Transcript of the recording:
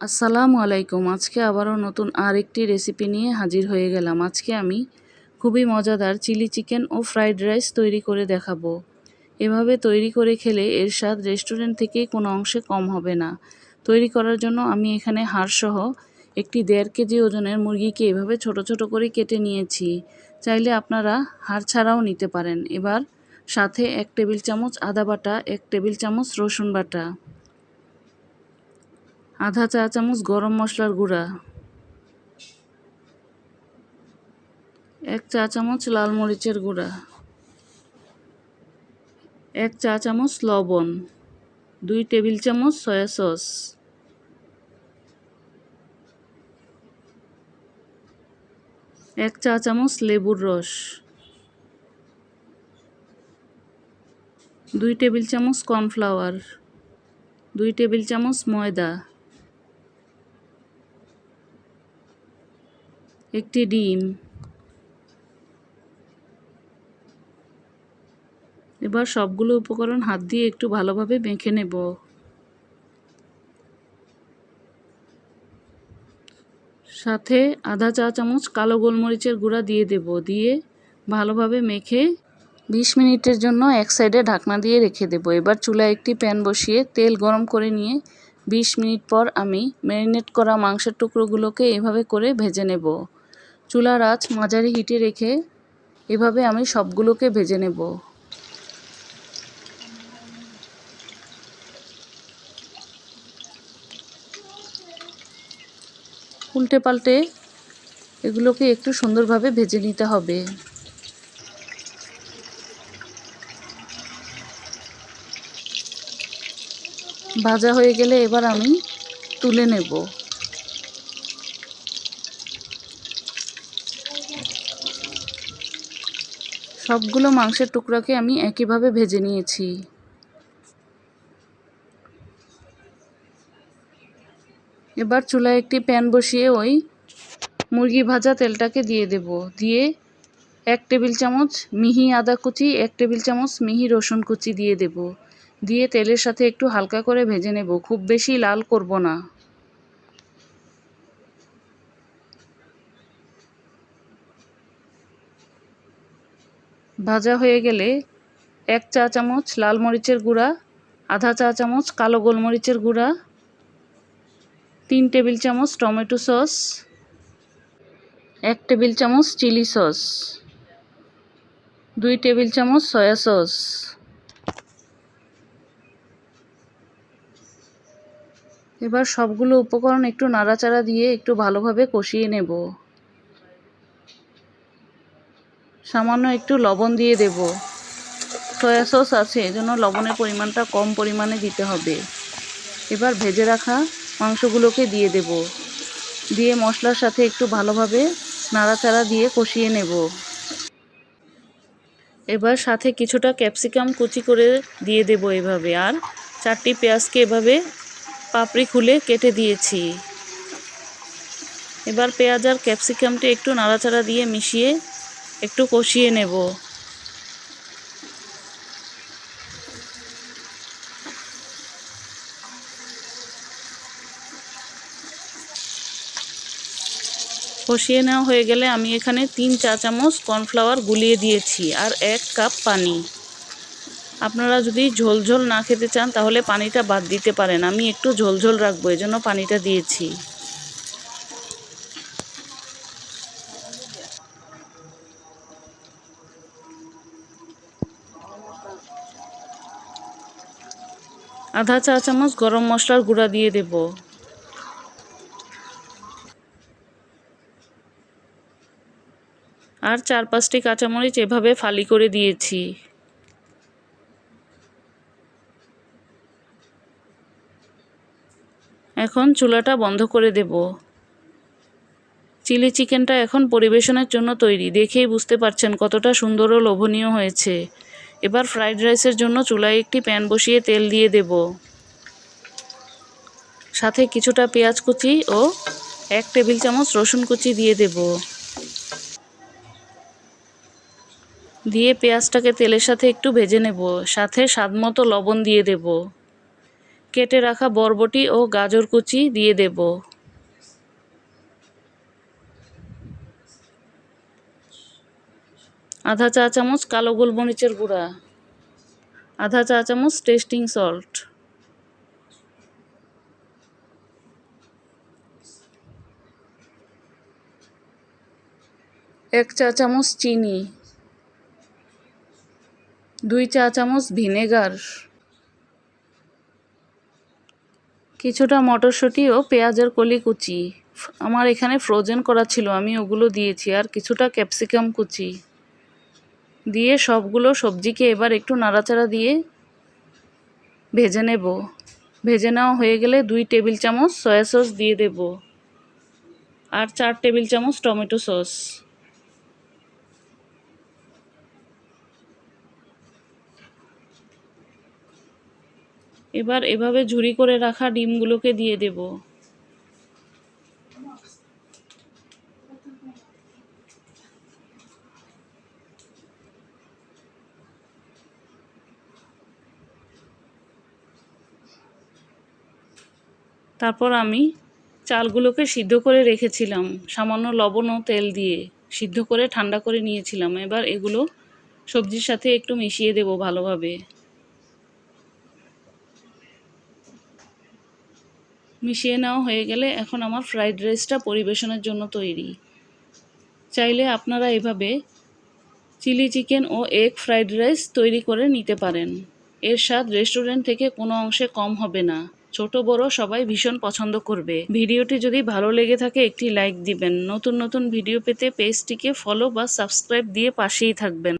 আসসালামু আলাইকুম। আজকে আবারও নতুন আরেকটি রেসিপি নিয়ে হাজির হয়ে গেলাম। আজকে আমি খুবই মজাদার চিলি চিকেন ও ফ্রাইড রাইস তৈরি করে দেখাবো। এভাবে তৈরি করে খেলে এর স্বাদ রেস্টুরেন্ট থেকে কোনো অংশে কম হবে না। তৈরি করার জন্য আমি এখানে হাড়সহ একটি দেড় কেজি ওজনের মুরগিকে এভাবে ছোট ছোট করে কেটে নিয়েছি। চাইলে আপনারা হাড় ছাড়াও নিতে পারেন। এবার সাথে এক টেবিল চামচ আদা বাটা, এক টেবিল চামচ রসুন বাটা। আধা চা চামচ গরম মশলার গুঁড়া। এক চা চামচ লাল মরিচের গুঁড়া। এক চা চামচ লবণ। দুই টেবিল চামচ সয়া সস। এক চা চামচ লেবুর রস। দুই টেবিল চামচ কর্নফ্লাওয়ার। দুই টেবিল চামচ ময়দা। একটি ডিম। এবার সবগুলো উপকরণ হাত দিয়ে একটু ভালোভাবে মেখে নেব। সাথে আধা চা চামচ কালো গোলমরিচের গুঁড়া দিয়ে দেব। দিয়ে ভালোভাবে মেখে বিশ মিনিটের জন্য এক সাইডে ঢাকনা দিয়ে রেখে দেব। এবার চুলায় একটি প্যান বসিয়ে তেল গরম করে নিয়ে বিশ মিনিট পর আমি ম্যারিনেট করা মাংসের টুকরোগুলোকে এভাবে করে ভেজে নেব। চুলার আঁচ মাঝারি হিটে রেখে এভাবে আমি সবগুলোকে ভেজে নেব। উল্টে পাল্টে এগুলোকে একটু সুন্দরভাবে ভেজে নিতে হবে। ভাজা হয়ে গেলে এবার আমি তুলে নেব। সবগুলো মাংসের টুকরাকে আমি একইভাবে ভেজে নিয়েছি। এবার চুলায় একটি প্যান বসিয়ে ওই মুরগি ভাজা তেলটাকে দিয়ে দেব। দিয়ে এক টেবিল চামচ মিহি আদা কুচি, এক টেবিল চামচ মিহি রসুন কুচি দিয়ে দেব। দিয়ে তেলের সাথে একটু হালকা করে ভেজে নেব। খুব বেশি লাল করব না। ভাজা হয়ে গেলে এক চা চামচ লাল মরিচের গুঁড়া, আধা চা চামচ কালো গোলমরিচের গুঁড়া, তিন টেবিল চামচ টমেটো সস, এক টেবিল চামচ চিলি সস, দুই টেবিল চামচ সয়া সস। এবার সবগুলো উপকরণ একটু নাড়াচাড়া দিয়ে একটু ভালোভাবে কষিয়ে নেব। সামান্য একটু লবণ দিয়ে দেব। সয়া সস আছে, এজন্য লবণের পরিমাণটা কম পরিমাণে দিতে হবে। এবার ভেজে রাখা মাংসগুলোকে দিয়ে দেব। দিয়ে মশলার সাথে একটু ভালোভাবে নাড়াচাড়া দিয়ে কষিয়ে নেব। এবার সাথে কিছুটা ক্যাপসিকাম কুচি করে দিয়ে দেব এভাবে, আর চারটি পেঁয়াজকে এভাবে পাপড়ি খুলে কেটে দিয়েছি। এবার পেঁয়াজ আর ক্যাপসিকামটি একটু নাড়াচাড়া দিয়ে মিশিয়ে একটু কষিয়ে নেব। কষিয়ে নেওয়া হয়ে গেলে আমি এখানে তিন চা চামচ কর্নফ্লাওয়ার গুলিয়ে দিয়েছি আর এক কাপ পানি। আপনারা যদি ঝোল ঝোল না খেতে চান তাহলে পানিটা বাদ দিতে পারেন। আমি একটু ঝোল ঝোল রাখব, এজন্য পানিটা দিয়েছি। আধা চা চামচ গরম মশলার গুঁড়া দিয়ে দেব। আর চার পাঁচটি কাঁচামরিচ এভাবে ফালি করে দিয়েছি। এখন চুলাটা বন্ধ করে দেব। চিলি চিকেনটা এখন পরিবেশনের জন্য তৈরি, দেখেই বুঝতে পারছেন কতটা সুন্দর ও লোভনীয় হয়েছে। এবার ফ্রাইড রাইসের জন্য চুলায় একটি প্যান বসিয়ে তেল দিয়ে দেব। সাথে কিছুটা পেঁয়াজ কুচি ও এক টেবিল চামচ রসুন কুচি দিয়ে দেব। দিয়ে পেঁয়াজটাকে তেলের সাথে একটু ভেজে নেব, সাথে স্বাদ মতো লবণ দিয়ে দেব। কেটে রাখা বরবটি ও গাজর কুচি দিয়ে দেব। আধা চা চামচ কালো গোলমরিচের গুঁড়া, আধা চা চামচ টেস্টিং সল্ট। এক চা চামচ চিনি, দুই চা চামচ ভিনেগার, কিছুটা মটরশুঁটি ও পেঁয়াজের কলি কুচি আমার এখানে ফ্রোজেন করা ছিল, আমি ওগুলো দিয়েছি, আর কিছুটা ক্যাপসিকাম কুচি। দিয়ে সবগুলো সবজিকে এবার একটু নাড়াচাড়া দিয়ে ভেজে নেব। ভেজে নেওয়া হয়ে গেলে দুই টেবিল চামচ সয়া সস দিয়ে দেব আর চার টেবিল চামচ টমেটো সস। এবার এভাবে ঝুরি করে রাখা ডিমগুলোকে দিয়ে দেব। তারপর আমি চালগুলোকে সিদ্ধ করে রেখেছিলাম। সামান্য লবণ ও তেল দিয়ে সিদ্ধ করে ঠান্ডা করে নিয়েছিলাম। এবার এগুলো সবজির সাথে একটু মিশিয়ে দেব ভালোভাবে। মিশিয়ে নেওয়া হয়ে গেলে এখন আমার ফ্রাইড রাইসটা পরিবেশনের জন্য তৈরি। চাইলে আপনারা এভাবে চিলি চিকেন ও এগ ফ্রাইড রাইস তৈরি করে নিতে পারেন। এর স্বাদ রেস্টুরেন্ট থেকে কোনো অংশে কম হবে না। ছোট বড় সবাই ভীষণ পছন্দ করবে। ভিডিওটি যদি ভালো লেগে থাকে, একটি লাইক দিবেন। নতুন নতুন ভিডিও পেতে পেজটিকে ফলো বা সাবস্ক্রাইব দিয়ে পাশেই থাকবেন।